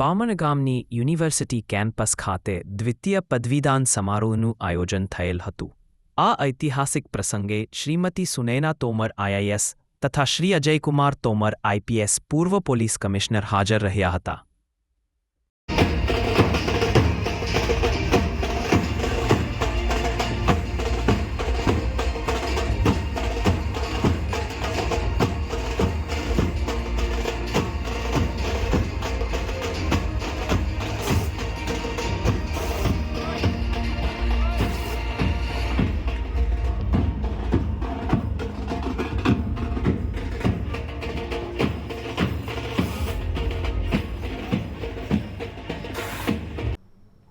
બામણ ગામની university campus ખાતે દ્વિતીય પદવીદાન સમારોહનું આયોજન થયેલ હતું. આ ઐતિહાસિક પ્રસંગે શ્રીમતી સુનૈના તોમર આઈઆઈએસ તથા શ્રી અજયકુમાર તોમર આઈપીએસ પૂર્વ પોલીસ કમિશનર હાજર રહ્યા હતા.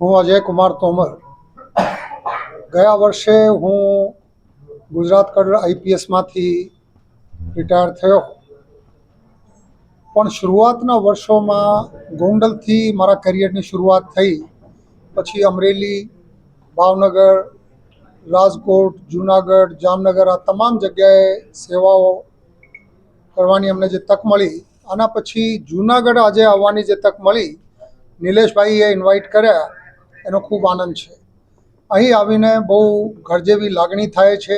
હું અજય કુમાર તોમર. ગયા વર્ષે હું ગુજરાત કડર આઈપીએસમાંથી રિટાયર થયો. પણ શરૂઆતના વર્ષોમાં ગોંડલથી મારા કરિયરની શરૂઆત થઈ. પછી અમરેલી, ભાવનગર, રાજકોટ, જુનાગઢ, જામનગર આ તમામ જગ્યાએ સેવાઓ કરવાની અમને જે તક મળી. આના પછી જુનાગઢ આજે આવવાની જે તક મળી, નિલેશભાઈએ ઇન્વાઇટ કર્યા. એનો ખૂબ આનંદ છે. અહીં આવીને બહુ ઘર જેવી લાગણી થાય છે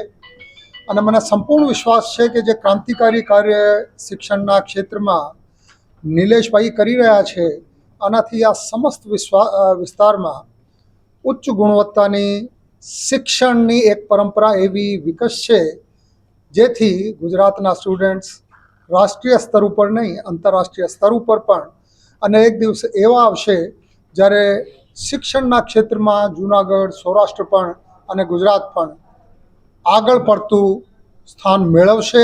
અને મને સંપૂર્ણ વિશ્વાસ છે કે જે ક્રાંતિકારી કાર્ય શિક્ષણના ક્ષેત્રમાં નિલેશભાઈ કરી રહ્યા છે, આનાથી આ સમસ્ત વિસ્તારમાં ઉચ્ચ ગુણવત્તાની શિક્ષણની એક પરંપરા એવી વિકસશે જેથી ગુજરાતના સ્ટુડન્ટ્સ રાષ્ટ્રીય સ્તર ઉપર નહીં, આંતરરાષ્ટ્રીય સ્તર ઉપર પણ અને એક દિવસ એવા આવશે જ્યારે શિક્ષણના ક્ષેત્રમાં જૂનાગઢ સૌરાષ્ટ્ર પણ અને ગુજરાત પણ આગળ પડતું સ્થાન મેળવશે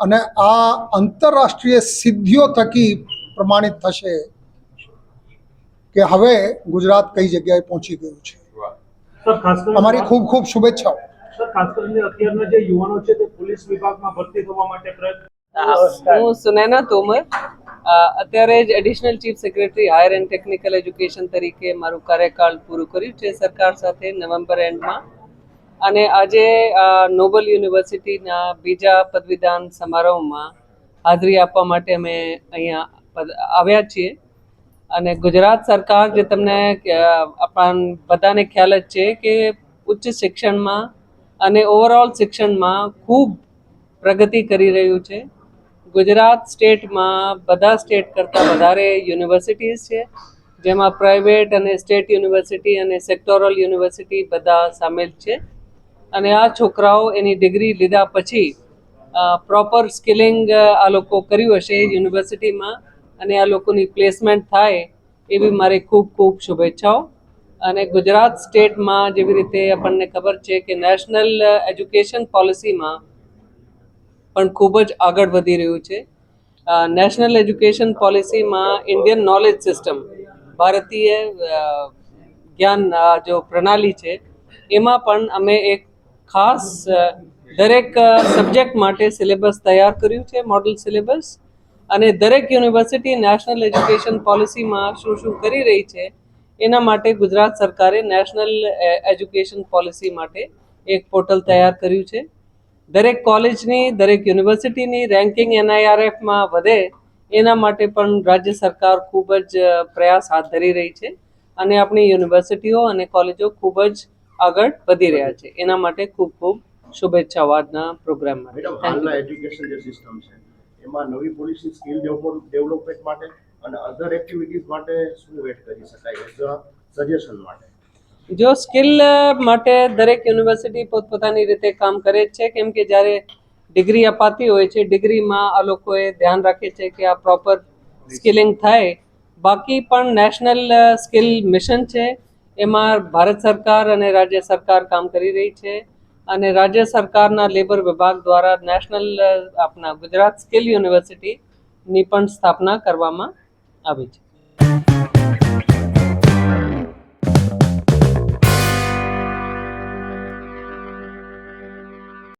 અને આ આંતરરાષ્ટ્રીય સિદ્ધિઓ થકી પ્રમાણિત થશે કે હવે ગુજરાત કઈ જગ્યાએ પહોંચી ગયું છે. સર અમારી ખૂબ ખૂબ શુભેચ્છાઓ. ખાસ કરીને અત્યારના જે યુવાનો છે તે પોલીસ વિભાગમાં ભરતી થવા માટે પ્રયત્ન હું સુનૈના તોમર. અત્યારે જ additional chief secretary higher and technical education તરીકે મારું કાર્યકાળ પૂરું કર્યું છે સરકાર સાથે નવેમ્બર એન્ડમાં અને આજે નોબલ યુનિવર્સિટીના બીજા પદવીદાન સમારોહમાં હાજરી આપવા માટે અમે અહીંયા આવ્યા છીએ. અને ગુજરાત સરકાર જે તમને આપણ બધાને ખ્યાલ જ છે કે ઉચ્ચ શિક્ષણમાં અને ઓવરઓલ શિક્ષણમાં ખૂબ પ્રગતિ કરી રહ્યું છે. ગુજરાત સ્ટેટમાં બધા સ્ટેટ કરતાં વધારે યુનિવર્સિટીઝ છે, જેમાં પ્રાઇવેટ અને સ્ટેટ યુનિવર્સિટી અને સેક્ટોરલ યુનિવર્સિટી બધા સામેલ છે. અને આ છોકરાઓ એની ડિગ્રી લીધા પછી પ્રોપર સ્કિલિંગ આ લોકો કર્યું હશે યુનિવર્સિટીમાં અને આ લોકોની પ્લેસમેન્ટ થાય એવી મારી ખૂબ ખૂબ શુભેચ્છાઓ. અને ગુજરાત સ્ટેટમાં જેવી રીતે આપણને ખબર છે કે નેશનલ એજ્યુકેશન પોલિસીમાં પણ ખૂબ જ આગળ વધી રહ્યું છે. નેશનલ એજ્યુકેશન પોલિસીમાં ઇન્ડિયન નોલેજ સિસ્ટમ ભારતીય જ્ઞાન જો પ્રણાલી છે, એમાં પણ અમે એક ખાસ દરેક સબ્જેક્ટ માટે સિલેબસ તૈયાર કર્યું છે મોડલ સિલેબસ અને દરેક યુનિવર્સિટી નેશનલ એજ્યુકેશન પોલિસીમાં શું શું કરી રહી છે, એના માટે ગુજરાત સરકારે નેશનલ એજ્યુકેશન પોલિસી માટે એક પોર્ટલ તૈયાર કર્યું છે. દરેક કોલેજની દરેક યુનિવર્સિટીની રેન્કિંગ એનઆઈઆરએફમાં વધે એના માટે પણ રાજ્ય સરકાર ખૂબ જ પ્રયાસ હાથ ધરી રહી છે અને આપણી યુનિવર્સિટીઓ અને કોલેજો ખૂબ જ આગળ વધી રહ્યા છે. એના માટે ખૂબ ખૂબ શુભેચ્છાઓ આજના પ્રોગ્રામ માટે મેડમ હાલના એજ્યુકેશન જે સિસ્ટમ છે એમાં નવી પોલિસી સ્કિલ ડેવલપમેન્ટ માટે અને અધર એક્ટિવિટીઝ માટે શું વેટ કરી શકાય? સજેશન માટે. જો સ્કિલ માટે દરેક યુનિવર્સિટી પોતપોતાની રીતે કામ કરે છે. કેમ કે જ્યારે ડિગ્રી અપાતી હોય છે, ડિગ્રીમાં આ લોકોએ ધ્યાન રાખે છે કે આ પ્રોપર સ્કિલિંગ થાય. બાકી પણ નેશનલ સ્કિલ મિશન છે. એમાં ભારત સરકાર અને રાજ્ય સરકાર કામ કરી રહી છે. અને રાજ્ય સરકારના લેબર વિભાગ દ્વારા નેશનલ આપણા ગુજરાત સ્કિલ યુનિવર્સિટીની પણ સ્થાપના કરવામાં આવી છે.